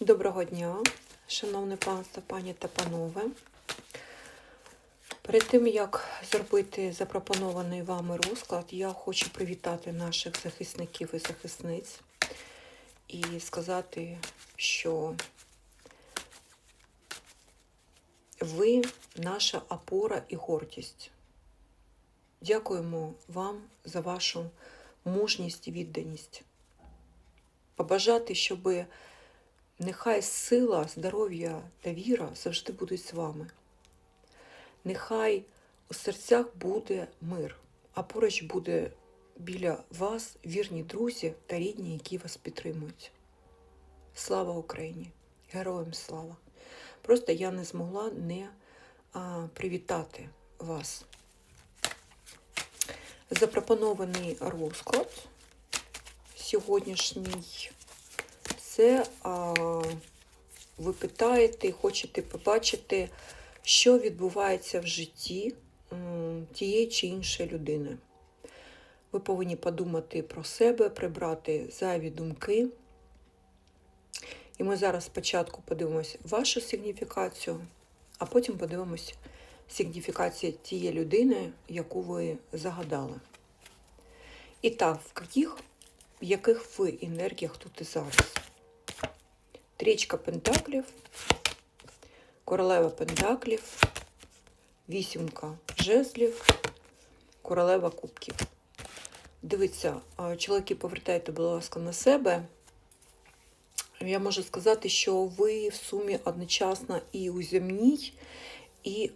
Доброго дня, шановне панство, пані та панове. Перед тим, як зробити запропонований вами розклад, я хочу привітати наших захисників і захисниць і сказати, що ви наша опора і гордість. Дякуємо вам за вашу мужність і відданість. Побажати, щоби Нехай сила, здоров'я та віра завжди будуть з вами. Нехай у серцях буде мир, а поруч буде біля вас вірні друзі та рідні, які вас підтримують. Слава Україні! Героям слава! Просто я не змогла не а, привітати вас. Запропонований розклад сьогоднішній це а, ви питаєте і хочете побачити, що відбувається в житті тієї чи іншої людини. Ви повинні подумати про себе, прибрати зайві думки. І ми зараз спочатку подивимося вашу сигніфікацію, а потім подивимося сигніфікацію тієї людини, яку ви загадали. І так, в яких, в яких ви енергіях тут і зараз? Трічка пентаклів, королева пентаклів, вісімка жезлів, королева кубків. Дивіться, чоловіки, повертайте, будь ласка, на себе. Я можу сказати, що ви в сумі одночасно і у земній, і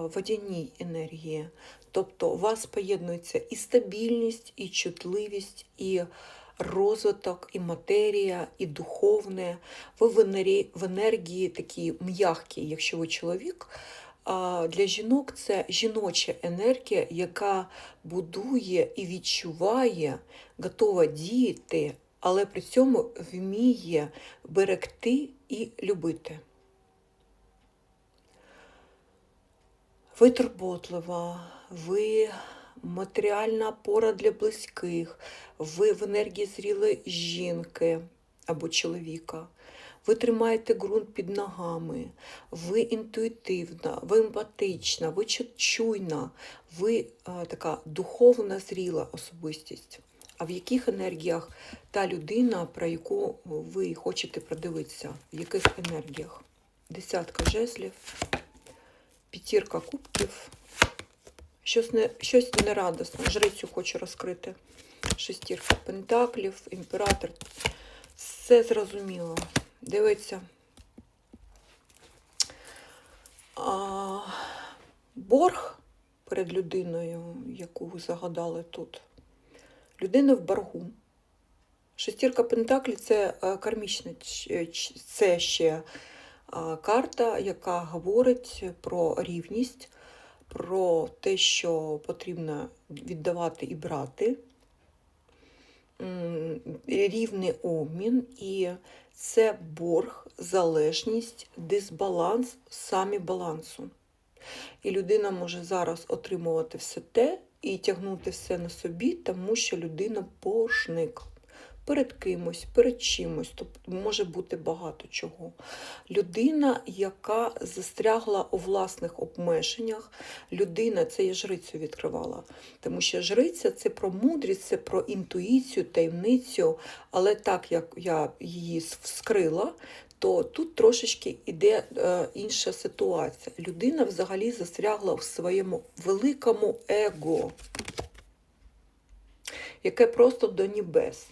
водяній енергії. Тобто у вас поєднується і стабільність, і чутливість, і розвиток, і матерія, і духовне. Ви в енергії, такі м'які, якщо ви чоловік. А для жінок це жіноча енергія, яка будує і відчуває, готова діяти, але при цьому вміє берегти і любити. Ви турботлива, ви матеріальна опора для близьких, ви в енергії зрілої жінки або чоловіка. Ви тримаєте ґрунт під ногами, ви інтуїтивна, ви емпатична, ви чуйна, ви а, така духовна зріла особистість. А в яких енергіях та людина, про яку ви хочете продивитися? В яких енергіях? Десятка жезлів, п'ятірка кубків. Щось не, щось нерадісне. Жрицю хочу розкрити. Шестірка пентаклів, імператор. Все зрозуміло. Дивиться. А, борг перед людиною, яку ви загадали тут. Людина в боргу. Шестірка Пентаклі це кармічна, це ще карта, яка говорить про рівність про те, що потрібно віддавати і брати, рівний обмін, і це борг, залежність, дисбаланс самі балансу. І людина може зараз отримувати все те і тягнути все на собі, тому що людина боржник перед кимось, перед чимось, тобто може бути багато чого. Людина, яка застрягла у власних обмеженнях, людина, це я жрицю відкривала, тому що жриця це про мудрість, це про інтуїцію, таємницю, але так як я її вскрила, то тут трошечки іде е, інша ситуація. Людина взагалі застрягла в своєму великому его, яке просто до небес.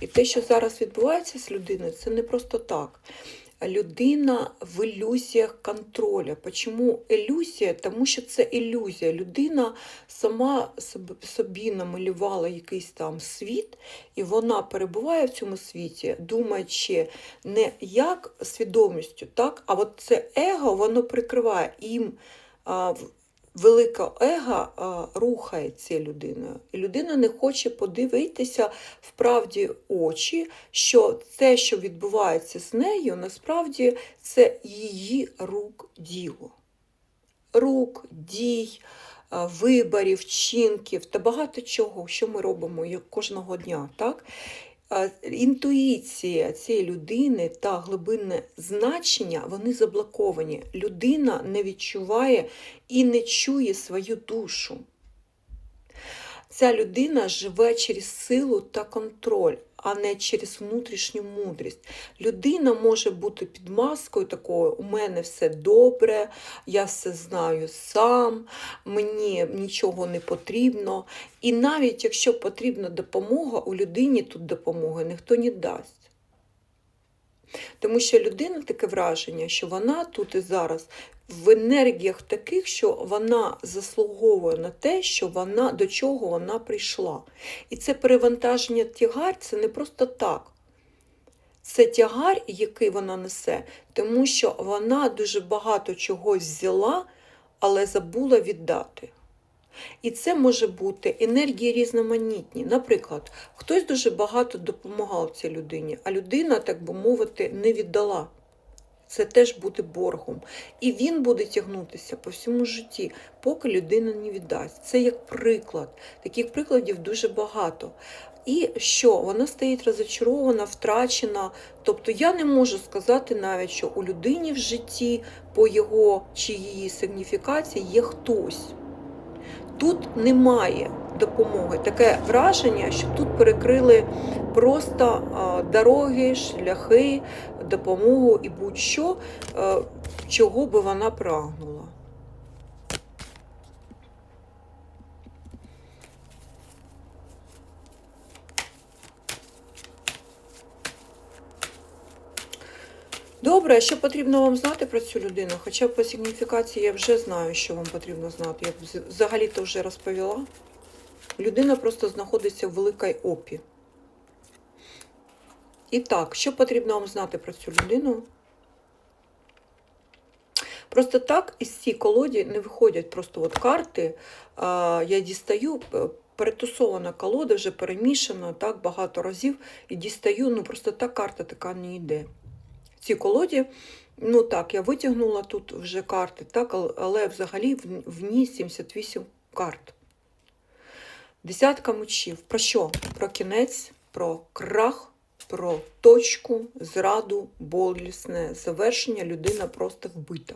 І те, що зараз відбувається з людиною, це не просто так. Людина в ілюзіях контроля. Чому ілюзія? Тому що це ілюзія. Людина сама собі намалювала якийсь там світ, і вона перебуває в цьому світі, думаючи не як свідомістю, так, а от це его воно прикриває їм велика ега рухає цією людиною. І людина не хоче подивитися в правді очі, що те, що відбувається з нею, насправді це її рук діло. Рук, дій, виборів, вчинків та багато чого, що ми робимо кожного дня. так? Інтуїція цієї людини та глибинне значення вони заблоковані. Людина не відчуває і не чує свою душу. Ця людина живе через силу та контроль, а не через внутрішню мудрість. Людина може бути під маскою такою: у мене все добре, я все знаю сам, мені нічого не потрібно. І навіть якщо потрібна допомога, у людині тут допомоги ніхто не дасть. Тому що людина таке враження, що вона тут і зараз в енергіях таких, що вона заслуговує на те, що вона до чого вона прийшла. І це перевантаження тягар це не просто так. Це тягар, який вона несе, тому що вона дуже багато чогось взяла, але забула віддати. І це може бути енергії різноманітні. Наприклад, хтось дуже багато допомагав цій людині, а людина, так би мовити, не віддала. Це теж буде боргом. І він буде тягнутися по всьому житті, поки людина не віддасть. Це як приклад. Таких прикладів дуже багато. І що вона стоїть розочарована, втрачена. Тобто я не можу сказати навіть, що у людині в житті по його чи її сигніфікації є хтось. Тут немає допомоги. Таке враження, що тут перекрили просто дороги, шляхи, допомогу і будь-що, е, чого би вона прагнула. Добре, що потрібно вам знати про цю людину? Хоча по сигніфікації я вже знаю, що вам потрібно знати. Я взагалі-то вже розповіла. Людина просто знаходиться в великій опі. І так, що потрібно вам знати про цю людину? Просто так із цієї колоді не виходять просто от карти. Я дістаю, перетусована колода, вже перемішана так багато разів, і дістаю, ну просто та карта така не йде. Цій колоді, ну так, я витягнула тут вже карти, так, але взагалі в ній 78 карт. Десятка мечів. Про що? Про кінець, про крах, про точку, зраду, болісне завершення. Людина просто вбита.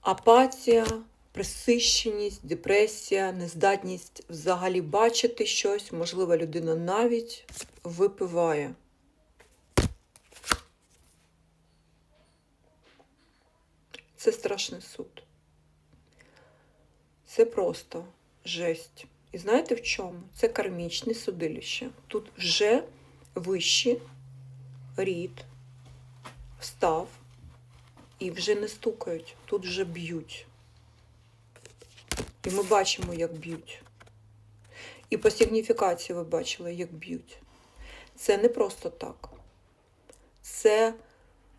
Апатія, присищеність, депресія, нездатність взагалі бачити щось. Можливо, людина навіть випиває. Це страшний суд. Це просто жесть. І знаєте в чому? Це кармічне судилище. Тут вже вищий рід встав і вже не стукають, тут вже б'ють. І ми бачимо, як б'ють. І по сигніфікації ви бачили, як б'ють. Це не просто так. Це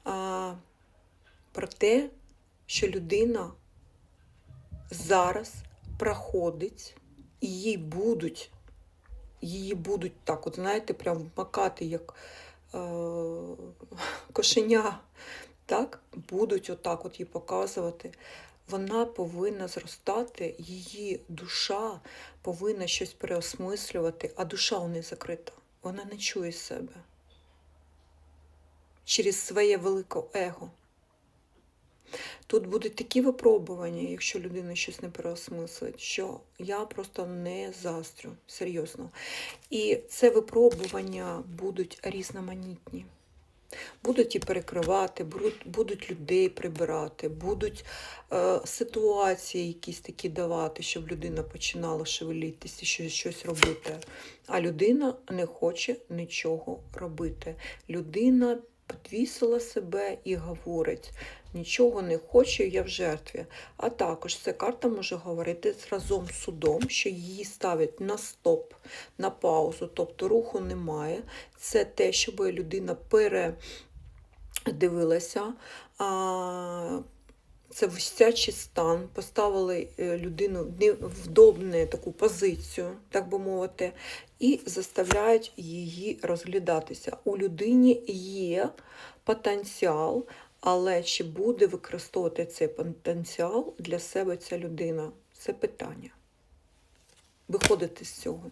а, про те, що людина зараз проходить, і їй будуть, її будуть так, от знаєте, прям вмакати, як е, кошеня, так, будуть отак от їй показувати. Вона повинна зростати, її душа повинна щось переосмислювати, а душа у неї закрита. Вона не чує себе через своє велике его. Тут будуть такі випробування, якщо людина щось не переосмислить, що я просто не застрю, серйозно. І це випробування будуть різноманітні. Будуть і перекривати, будуть, людей прибирати, будуть е, ситуації якісь такі давати, щоб людина починала шевелітися, щось, щось робити. А людина не хоче нічого робити. Людина підвісила себе і говорить, нічого не хочу, я в жертві. А також ця карта може говорити разом з судом, що її ставить на стоп, на паузу, тобто руху немає. Це те, щоб людина передивилася. Це висячий стан, поставили е, людину в невдобну таку позицію, так би мовити, і заставляють її розглядатися. У людині є потенціал, але чи буде використовувати цей потенціал для себе ця людина? Це питання. Виходити з цього.